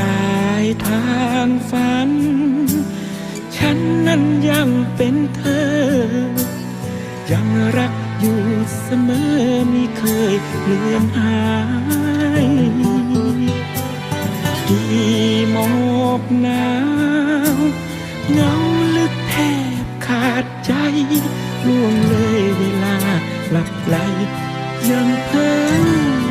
ลายทางฝัน ฉันนั้นยังเป็นเธอ ยังรักอยู่เสมอไม่เคยเลือนหายกี่หมอกหนาวเงาลึกแทบขาดใจล่วงเลยเวลาหลับไหลยังเพ้อ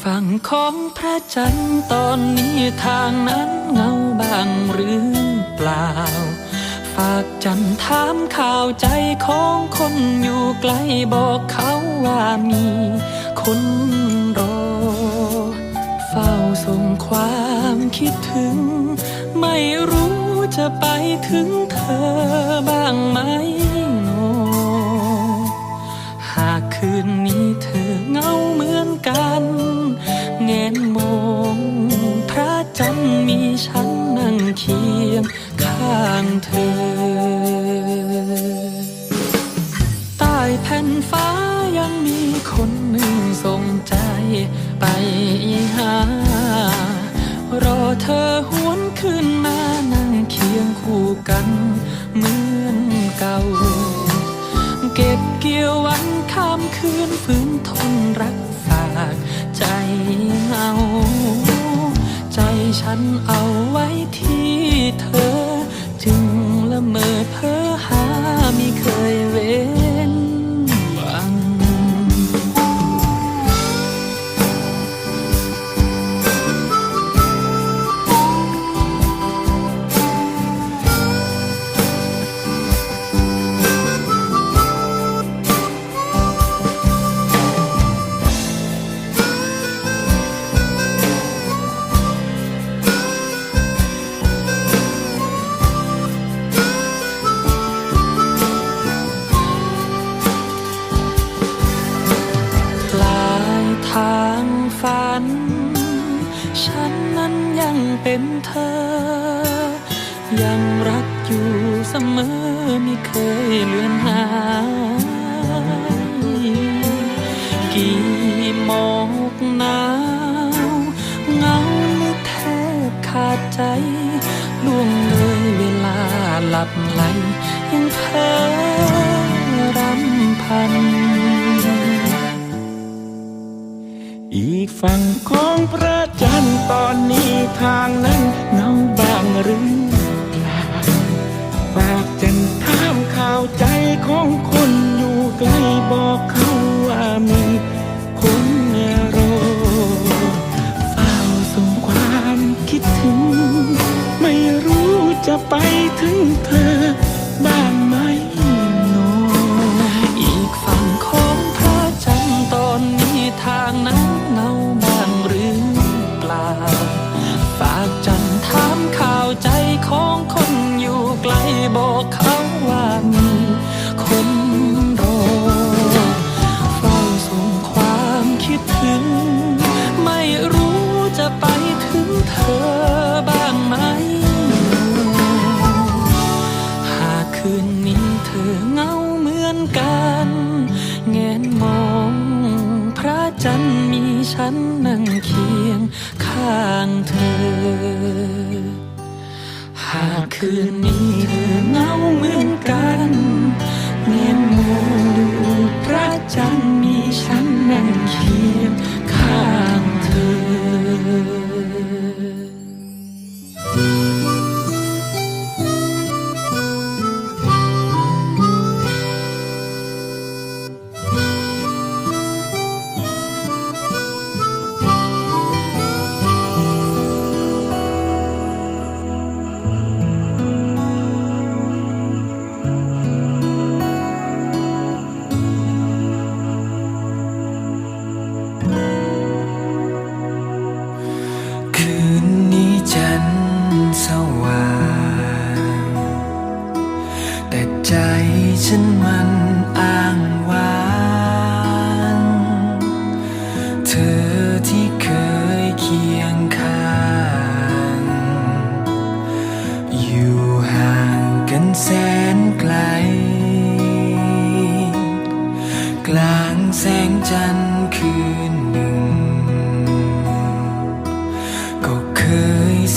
ฝั่งของพระจันทร์ตอนนี้ทางนั้นเงาบางหรือเปล่า ฝากจันทร์ถามข่าวใจของคนอยู่ไกลบอกเขาว่ามีคนรอ เฝ้าส่งความคิดถึง ไม่รู้จะไปถึงเธอบ้างไหมโนหากคืนนี้เธอเหงาเหมือนกัน เคียงข้างเธอ ใต้แผ่นฟ้ายังมีคนหนึ่งส่งใจไปหา รอเธอหวนขึ้นมานั่งเคียงคู่กันเหมือนเก่า เก็บเกี่ยววันข้ามคืนฝืนทนรักฝากใจเหงา ฉันเอาไว้ที่เธอ จึงละเมอเพ้อหา กี่หมอกหนาวเงาลึกแทบขาดใจล่วงเลยเวลาหลับไหล ยังเพ้อรำพัน อีกฝั่งของพระจันทร์ตอนนี้ทางนั้นเงาบางหรือปาฝากจันทร์ถามข่าวใจของคนอยู่ไกลบอกเขา มีคนรเฝ้าส่งความคิดถึง ไม่รู้จะไปถึงเธอ คิดถึง ไม่รู้จะไปถึงเธอบ้างไหม หากคืนนี้เธอเงาเหมือนกันแงนมอง พระจันทร์มีฉันนั่งเคียงข้างเธอ หากคืนนี้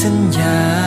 สัญญา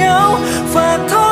งียบ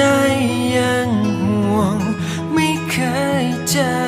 ใจยังห่วง ไม่เคยเจอ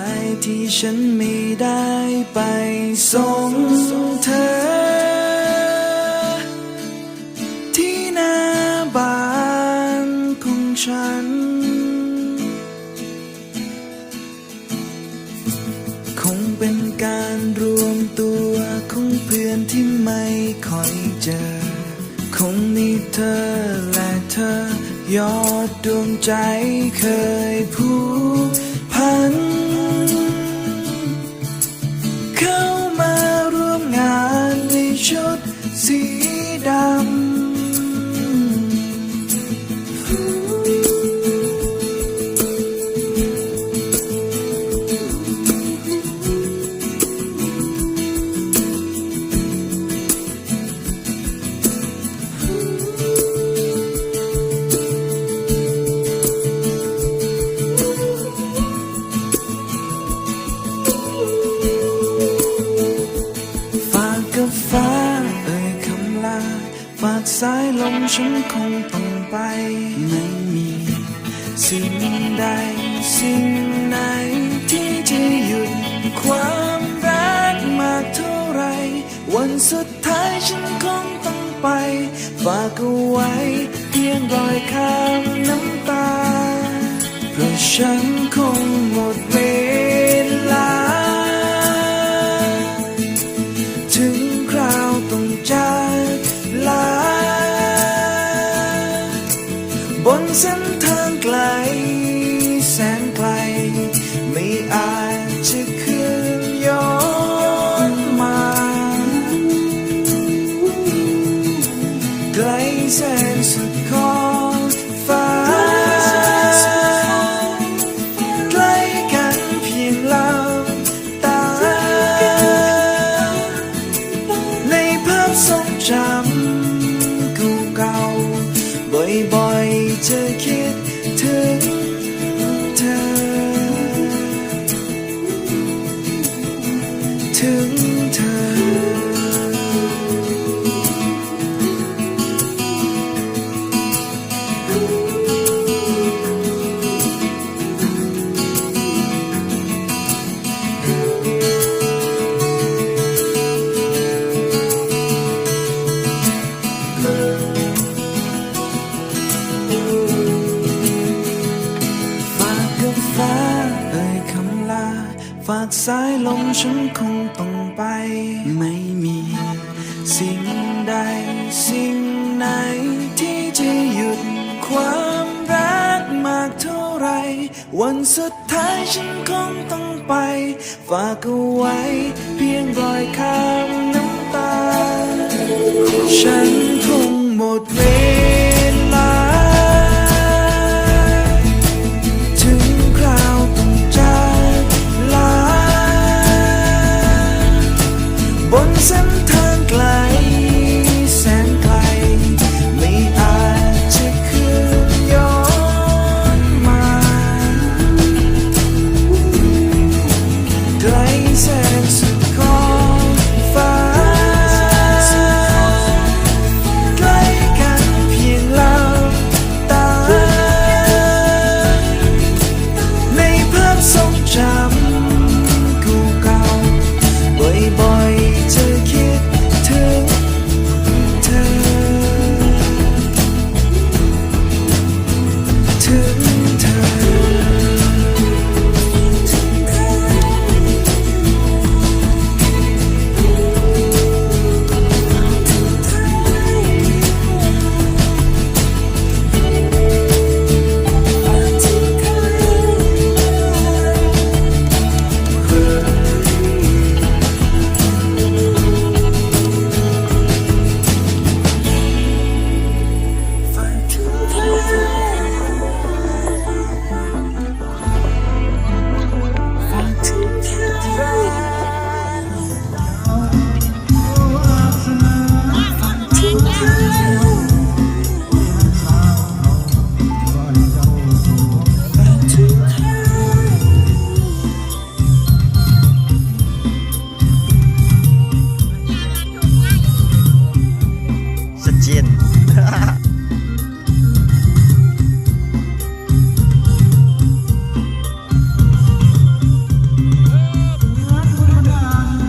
ายที่ฉันไม่ได้ไปส่งเธอ ที่หน้าบ้านของฉัน คงเป็นการรวมตัวของเพื่อนที่ไม่ค่อยเจอ คงมีเธอและเธอยอดดวงใจเคยผูก สายลมฉันคงต้องไป ไม่มีสิ่งใดสิ่งไหนที่จะหยุดความรักมากเท่าไร วันสุดท้ายฉันคงต้องไป ฝากเอาไว้เพียงรอยข้ามน้ำตา เพราะฉันคงหมดเวล เพียงรอยคำน้ำตาฉัน